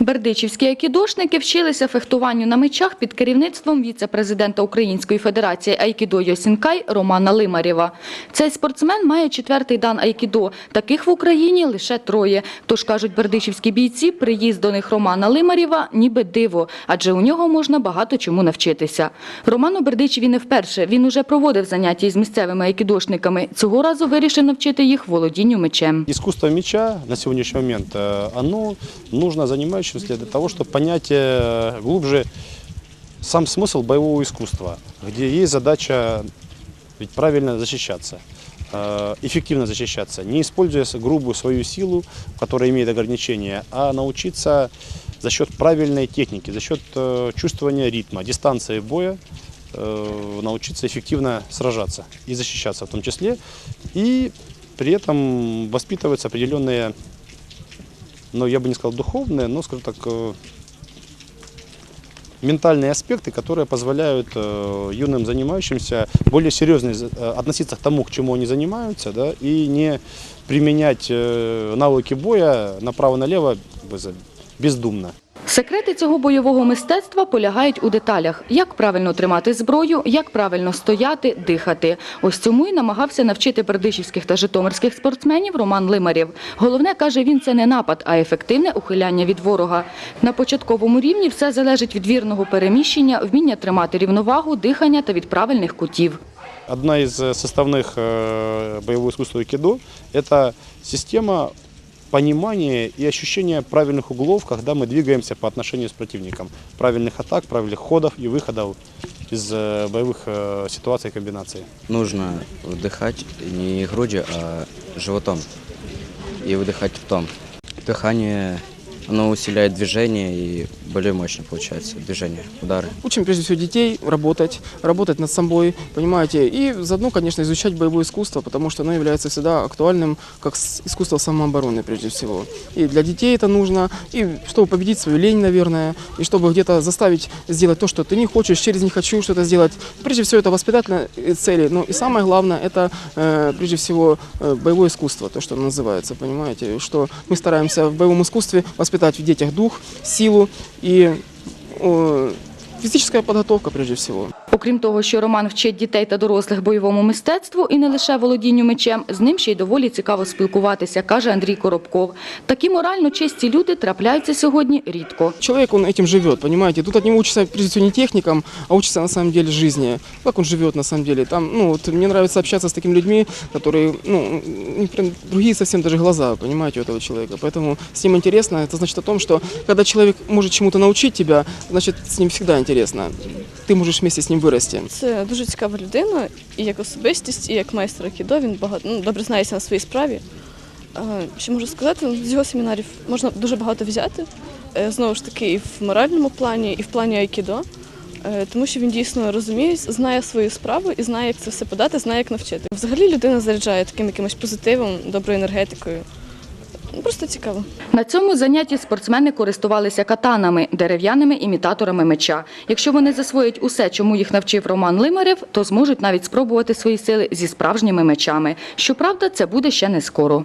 Бердичівські айкідошники вчилися фехтуванню на мечах під керівництвом віце-президента Української федерації айкідо Йосінкай Романа Лимарєва. Цей спортсмен має четвертий дан айкідо. Таких в Україні лише троє. Тож, кажуть бердичівські бійці, приїзд до них Романа Лимарєва ніби диво, адже у нього можна багато чому навчитися. Роман у Бердичеві не вперше. Він уже проводив заняття із місцевими айкідошниками. Цього разу вирішив навчити їх володінню мечем. Искусство меча на сегодняшний момент, э, оно нужно занимающимся для того, чтобы понять э, глубже сам смысл боевого искусства, где есть задача ведь правильно защищаться, э, эффективно защищаться, не используя грубую свою силу, которая имеет ограничения, а научиться за счет правильной техники, за счет э, чувствования ритма, дистанции боя, научиться эффективно сражаться и защищаться в том числе. И при этом воспитываются определенные, ну я бы не сказал духовные, но, скажем так, э, ментальные аспекты, которые позволяют э, юным занимающимся более серьезно э, относиться к тому, к чему они занимаются, да, и не применять э, навыки боя направо-налево без- бездумно. Секрети цього бойового мистецтва полягають у деталях: як правильно тримати зброю, як правильно стояти, дихати. Ось цьому і намагався навчити бердичівських та житомирських спортсменів Роман Лимарєв. Головне каже він, це не напад, а ефективне ухиляння від ворога. На початковому рівні все залежить від вірного переміщення, вміння тримати рівновагу, дихання та від правильних кутів. Одна из э, составных э, боевого искусства айкидо – это система понимания и ощущения правильных углов, когда мы двигаемся по отношению с противником. Правильных атак, правильных ходов и выходов из э, боевых э, ситуаций и комбинаций. Нужно вдыхать не грудью, а животом. И выдыхать ртом. Дыхание, оно усиляет движение и более мощно получается движение, удары. Учим прежде всего детей работать, работать над собой, понимаете, и заодно, конечно, изучать боевое искусство, потому что оно является всегда актуальным как искусство самообороны прежде всего. И для детей это нужно, и чтобы победить свою лень, наверное, и чтобы где-то заставить сделать то, что ты не хочешь, через не хочу что-то сделать. Прежде всего это воспитательные э, цели, но и самое главное это э, прежде всего э, боевое искусство, то, что называется, понимаете, что мы стараемся в боевом искусстве воспитать в детях дух, силу и физическая подготовка прежде всего Окрім того, що Роман вчить дітей та дорослих бойовому мистецтву і не лише володінню мечем, з ним ще й доволі цікаво спілкуватися, каже Андрій Коробков. Такі морально чисті люди трапляються сьогодні рідко. Человек, он этим живет, понимаете? Тут от него учится, прежде всего, не техникам, а учится на самом деле жизни. Как он живет на самом деле. Там, ну, вот мне нравится общаться с такими людьми, которые, ну, у них прям другие совсем даже глаза, понимаете, у этого человека. Поэтому с ним интересно. Это значит о том, что когда человек может чему-то научить тебя, значит, с ним всегда интересно. Ты можешь вместе с ним вырасти. Це дуже цікава людина, і як особистість, і як майстер Акідо, він багато ну, добре знається на своїй справі. Що можу сказати, з його семінарів можна дуже багато взяти. Е, Знову ж таки, і в моральному плані, і в плані Айкідо. Е, Тому що він дійсно розуміє, знає свою справу і знає, як це все подати, знає, як навчити. Взагалі людина заряджає таким якимось позитивом, доброю енергетикою. Просто цікаво. На цьому занятті спортсмени користувалися катанами, дерев'яними імітаторами меча. Якщо вони засвоять усе, чому їх навчив Роман Лимарев, то зможуть навіть спробувати свої сили зі справжніми мечами. Щоправда, це буде ще не скоро.